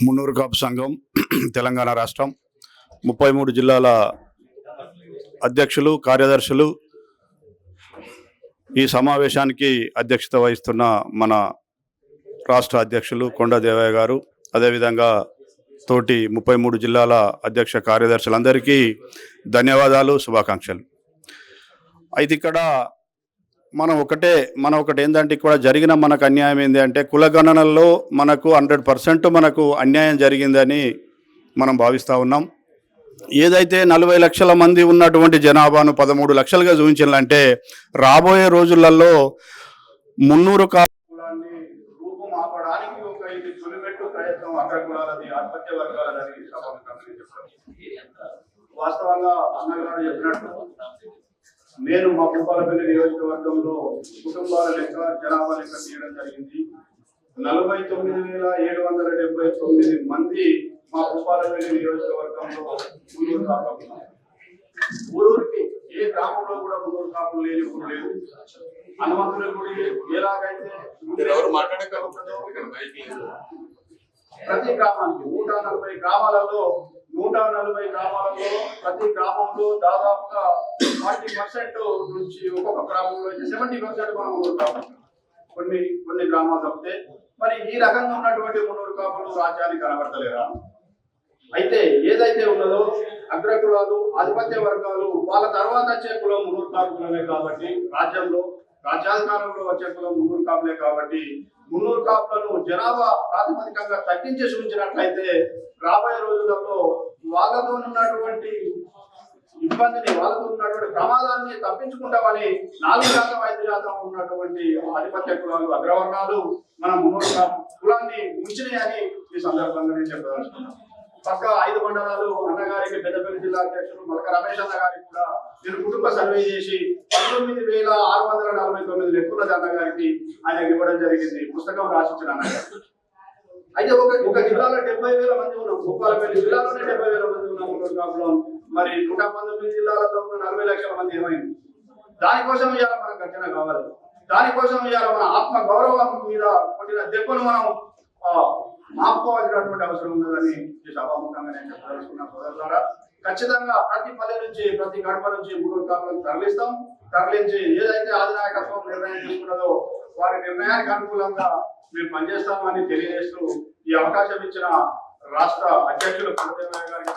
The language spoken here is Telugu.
మున్నూరు కాపు సంఘం తెలంగాణ రాష్ట్రం ముప్పై మూడు జిల్లాల అధ్యక్షులు కార్యదర్శులు ఈ సమావేశానికి అధ్యక్షత వహిస్తున్న మన రాష్ట్ర అధ్యక్షులు కొండ దేవయ్య గారు అదేవిధంగా తోటి ముప్పై మూడు జిల్లాల అధ్యక్ష కార్యదర్శులందరికీ ధన్యవాదాలు శుభాకాంక్షలు. అయితే ఇక్కడ మనం ఒకటే మనం ఒకటి ఏంటంటే ఇక్కడ జరిగిన మనకు అన్యాయం ఏంటి అంటే కులగణనల్లో మనకు హండ్రెడ్ పర్సెంట్ మనకు అన్యాయం జరిగిందని మనం భావిస్తూ ఉన్నాం. ఏదైతే నలభై లక్షల మంది ఉన్నటువంటి జనాభాను పదమూడు లక్షలుగా చూపించాలంటే రాబోయే రోజులలో మున్నూరు వాస్తవంగా అన్నగారు చెప్పినట్టు నేను మా భూపాలపల్లి నియోజకవర్గంలో కుటుంబాల లెక్క జనాభా లెక్క తీయడం జరిగింది నలభై తొమ్మిది వేల ఏడు వందల డెబ్బై తొమ్మిది మంది మా భూపాలపల్లి నియోజకవర్గంలో మున్నూరు కాపులు. ఊరూరికి ఏ గ్రామంలో కూడా మున్నూరు కాపులు లేని ఊరు లేదు హనుమంతుల గుడి ఎలాగైతే. ప్రతి గ్రామానికి నూట నలభై గ్రామాలలో నూట నలభై గ్రామాలలో ప్రతి గ్రామంలో దాదాపుగా ఫార్టీ పర్సెంట్ నుంచి ఒక్కొక్క గ్రామంలో అయితే సెవెంటీ పర్సెంట్ మనం ఊరు కొన్ని కొన్ని గ్రామాలు తప్పితే. మరి ఈ రకంగా ఉన్నటువంటి మున్నూరు కాపులు రాజ్యానికి కనబడతలేరా? అయితే ఏదైతే ఉన్నదో అగ్రకులాలు ఆధిపత్య వర్గాలు వాళ్ళ తర్వాత వచ్చే కులం మున్నూరు కాపులమే కాబట్టి రాజ్యంలో రాజ్యాధికారంలో వచ్చే కులం మున్నూరు కాపులే కాబట్టి మున్నూరు కాపులను జనాభా ప్రాతిపదికంగా తగ్గించేసి ఉంచినట్లయితే రాబోయే రోజులలో వాళ్ళతో ఉన్నటువంటి ఇబ్బందిని వాళ్ళతో ఉన్నటువంటి ప్రమాదాన్ని తప్పించుకుంటామని నాలుగు శాతం ఐదు శాతం ఉన్నటువంటి ఆధిపత్య కులాలు అగ్రవర్ణాలు మన మున్నూరు కులాన్ని ఉంచినాయని ఈ సందర్భంగా నేను చెప్పదలుచుకున్నాను. పక్క ఐదు మండలాలు అన్నగారికి పెద్దపల్లి జిల్లా అధ్యక్షులు మలక రమేష్ అన్న గారికి కూడా నేను కుటుంబ సర్వే చేసి పంతొమ్మిది వేల ఆరు వందల నలభై తొమ్మిది లెక్కున్నది అన్నగారికి ఆయన ఇవ్వడం జరిగింది. పుస్తకం రాసిచ్చిన అన్నగారు అయితే ఒక ఒక జిల్లాలో డెబ్బై వేల మంది ఉన్నాం భూపాలపల్లి జిల్లాలోనే డెబ్బై వేల మంది ఉన్నాం కాపులో మరి నూట పంతొమ్మిది జిల్లాలలో ఉన్న నలభై లక్షల మంది ఏమైంది? దానికోసం ఇవాళ మన రచన కావాలి. దానికోసం ఇవాళ మన ఆత్మ గౌరవం మీద కొట్టిన దెబ్బను మనం మాపుకోవాల్సినటువంటి అవసరం ఉన్నదని ఈ సభాముఖంగా నేను చెప్పదలుచుకున్న సోదరులారా ఖచ్చితంగా ప్రతి పల్లె నుంచి ప్రతి గడప నుంచి మూడు కాపులకు తరలిస్తాం. తరలించి ఏదైతే ఆదినాయకత్వం నిర్ణయం తీసుకున్నదో వారి నిర్ణయానికి అనుకూలంగా మేము పనిచేస్తామని తెలియజేస్తూ ఈ అవకాశం ఇచ్చిన రాష్ట్ర అధ్యక్షులు పరదేవయ్య గారికి